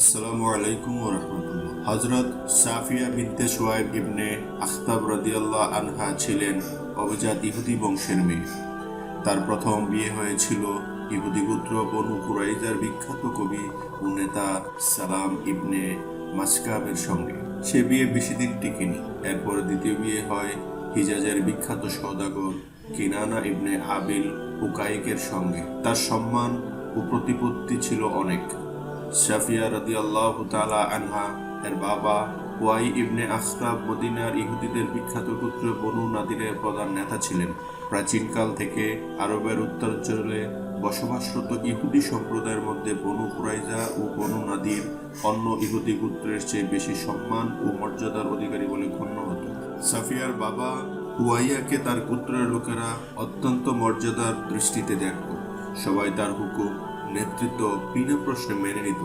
আসসালামু আলাইকুম রাহমাতুল্লাহ। হযরত সাফিয়া বিনতে সুয়াইব ইবনে আখতাব রাদিয়াল্লাহু আনহা ছিলেন অভিজাত ইহুদি বংশের মেয়ে। তার প্রথম বিয়ে হয়েছিল ইহুদি গোত্র বনু কুরাইজার বিখ্যাত কবি ও নেতা সালাম ইবনে মাসকাবের সঙ্গে। সে বিয়ে বেশি দিন টিকেনি। এরপর দ্বিতীয় বিয়ে হয় হিজাজের বিখ্যাত সওদাগর কিনানা ইবনে আবিল উকাইকের সঙ্গে। তার সম্মান ও প্রতিপত্তি ছিল অনেক। শাফিয়া রাদি আল্লাহ তালা আনহা, এর বাবা ওয়াই ইবনে আখতাব মদিনার ইহুদিদের বিখ্যাত পুত্র বনু নাদিরের প্রধান নেতা ছিলেন। প্রাচীনকাল থেকে আরবের উত্তরাঞ্চলে বসবাসরত ইহুদি সম্প্রদায়ের মধ্যে বনু কুরাইজা ও বনু নাদির অন্য ইহুদি পুত্রের চেয়ে বেশি সম্মান ও মর্যাদার অধিকারী বলে গণ্য হতো। সাফিয়ার বাবা ওয়াইয়াকে তার পুত্রের লোকেরা অত্যন্ত মর্যাদার দৃষ্টিতে দেখত। সবাই তার হুকুম নেতৃত্ব বিনা প্রশ্নে মেনে নিত।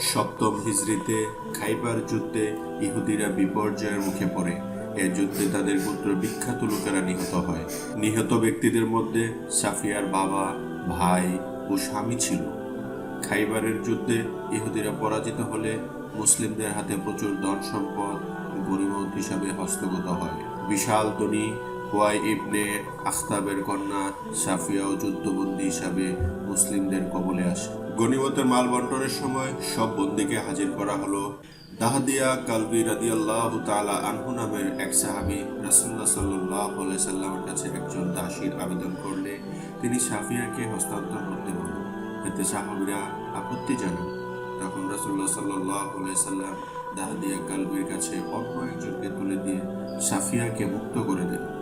সপ্তম হিজড়িতে খাইবার যুদ্ধে ইহুদিরা বিপর্যয়ের মুখে পড়ে। এ যুদ্ধে তাদের পুত্র বিখ্যাত লোকেরা নিহত হয়। নিহত ব্যক্তিদের মধ্যে সাফিয়ার বাবা, ভাই ও স্বামী ছিল। খাইবারের যুদ্ধে ইহুদিরা পরাজিত হলে মুসলিমদের হাতে প্রচুর ধন সম্পদ গরিমত হিসাবে হস্তগত হয়। বিশাল ধনী ওয়াই ইবনে আখতাবের কন্যা সাফিয়াও যুদ্ধবন্দী হিসাবে মুসলিমদের কবলে আসে। গনিমতের মাল বন্টনের সময় সব বন্দীকে হাজির করা হলো দাহাদিয়া কালবি রাদিয়াল্লাহ তাআলা আনহু নামের এক সাহাবী রাসূলুল্লাহ সাল্লাল্লাহু আলাইহি সাল্লামের কাছে একজন দাসীর আবেদন করলে তিনি সাফিয়াকে হস্তান্তর করতে বলেন এতে সাহাবিরা আপত্তি জানান। তখন রাসূলুল্লাহ সাল্লাল্লাহু আলাইহি সাল্লাম দাহাদিয়া কালবির কাছে অন্য একজনকে তুলে দিয়ে সাফিয়াকে মুক্ত করে দেন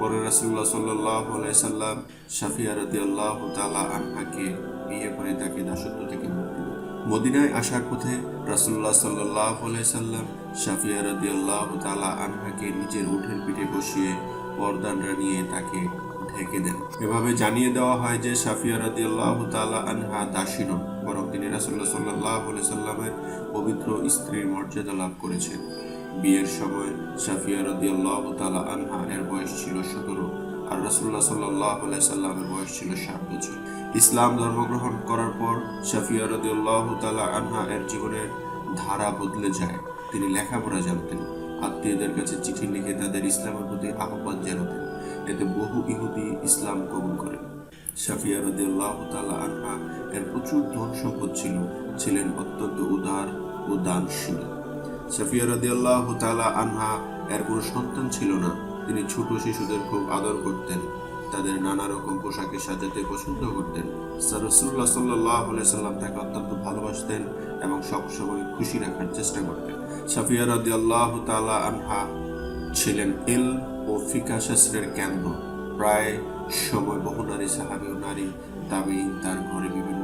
পরে রাসূলুল্লাহ সাল্লাল্লাহু আলাইহি সাল্লাম সাফিয়া রাদিয়াল্লাহু তাআলা আনহাকে বিয়ে করে তাকে দাসত্ব থেকে মুক্তি মদিনায় আসার পথে রাসূলুল্লাহ সাল্লাল্লাহু আলাইহি সাল্লাম সাফিয়া রাদিয়াল্লাহু তাআলা আনহাকে নিজের উঠের পিঠে বসিয়ে পর্দানরা নিয়ে তাকে ঢেকে দেন। এভাবে জানিয়ে দেওয়া হয় যে সাফিয়া রাদিয়াল্লাহু তাআলা আনহা দাসী নন, বরং তিনি রাসূলুল্লাহ সাল্লাল্লাহু আলাইহি সাল্লামের পবিত্র স্ত্রীর মর্যাদা লাভ করেছেন। বিয়ের সময় সাফিয়া রাদিয়াল্লাহু তাআলা আনহা এর বয়স ছিল সতেরো আর রাসূলুল্লাহ সাল্লাল্লাহু আলাইহি সাল্লামের বয়স ছিল ষাট বছর। ইসলাম ধর্মগ্রহণ করার পর সাফিয়া রাদিয়াল্লাহু তাআলা আনহা এর জীবনের ধারা বদলে যায়। তিনি লেখাপড়া জানতেন, আত্মীয়দের কাছে চিঠি লিখে তাদের ইসলামের প্রতি আহ্বান জানাতেন। এতে বহু ইহুদি ইসলাম কবুল করেন। সাফিয়া রাদিয়াল্লাহু তাআলা আনহা এর প্রচুর ধন সম্পদ ছিল, ছিলেন অত্যন্ত উদার ও দানশীল। সাফিয়া রাদিয়াল্লাহু তাআলা আনহা এর কোনো সন্তান ছিল না। তিনি ছোট শিশুদের খুব আদর করতেন। তাদের নানা রকম পোশাকে সাজাতে পছন্দ করতেন। রসুল্লাহ সাল্লাহ সাল্লাম তাকে অত্যন্ত ভালোবাসতেন এবং সবসময় খুশি রাখার চেষ্টা করতেন। সাফিয়া রাদি আল্লাহ তালা আনহা ছিলেন এল ও ফিকা শাস্ত্রের কেন্দ্র। প্রায় সময় বহু নারী, সাহাবি ও নারী তাবিন তার ঘরে বিভিন্ন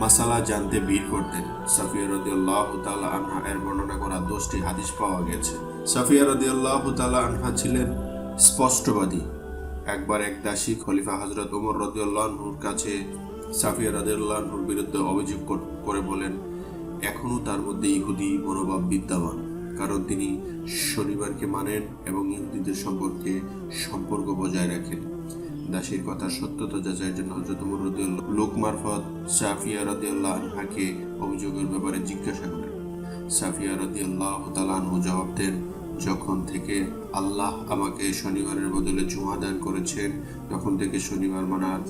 মাসালা জানতে ভিড় করতেন। সাফিয়া রদি আল্লাহ তালা আনহা এর বর্ণনা করা দশটি হাদিস পাওয়া গেছে। সাফিয়া রদি আল্লাহ তালা আনহা ছিলেন স্পষ্টবাদী। একবার এক দাসী খলিফা হজরত ওমর রদিউল্লাহর কাছে সাফিয়া রাদিউল্লাহর বিরুদ্ধে অভিযোগ করে বলেন এখনও তার মধ্যে ইহুদি মনোভাব বিদ্যমান। কারণ তিনি শনিবারকে মানেন এবং ইহুদিদের সম্পর্কে সম্পর্ক বজায় রাখেন। দাসীর কথার সত্যতা যাচাইয়ের জন্য হজরত ওমর রদিউল্লাহ লোক মারফত সাফিয়া রাদিউল্লাহ আনহাকে অভিযোগের ব্যাপারে জিজ্ঞাসা করেন। সাফিয়া রাদিয়াল্লাহ তালানহু জবাব দেন, যখন থেকে আল্লাহ আমাকে শনিবারের বদলে জুমা দান করেছেন, তখন থেকে শনিবার মানার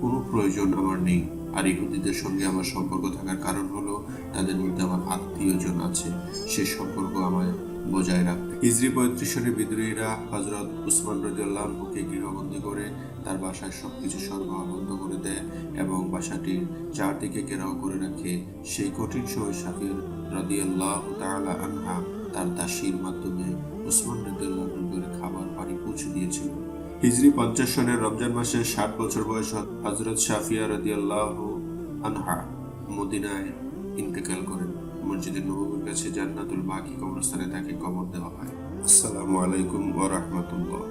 কোনো প্রয়োজন আমার নেই। আর ইহুদিদের সঙ্গে আমার সম্পর্ক থাকার কারণ হলো, তাদের মধ্যে আমার আত্মীয়জন আছে। সে সম্পর্ক আমায় বজায় রাখতে। ইজরি পঁয়ত্রিশ সনের বিদ্রোহীরা হজরত উসমান রদিয়াল্লাহকে গৃহবন্দী করে তার বাসায় সবকিছু সরবরাহ বন্ধ করে দেয় এবং বাসাটির চারদিকে ঘেরাও করে রাখে। সেই কঠিন সময় সাফির রাদিয়াল্লাহ তাআলা আনহা তার দাসীর মাধ্যমে উসমান রাদিয়াল্লাহু করে খাবার পানি পৌঁছে দিয়েছিল। হিজরি পঞ্চাশ সনের রমজান মাসে ষাট বছর বয়স হজরত শাফিয়া রাদিয়াল্লাহু আনহা মদিনায় ইন্তেকাল করেন। মসজিদের নবমীর কাছে জান্নাতুল বাকি কবরস্থানে তাকে কবর দেওয়া হয়। আসসালামু আলাইকুম ওয়া রাহমাতুল্লাহ।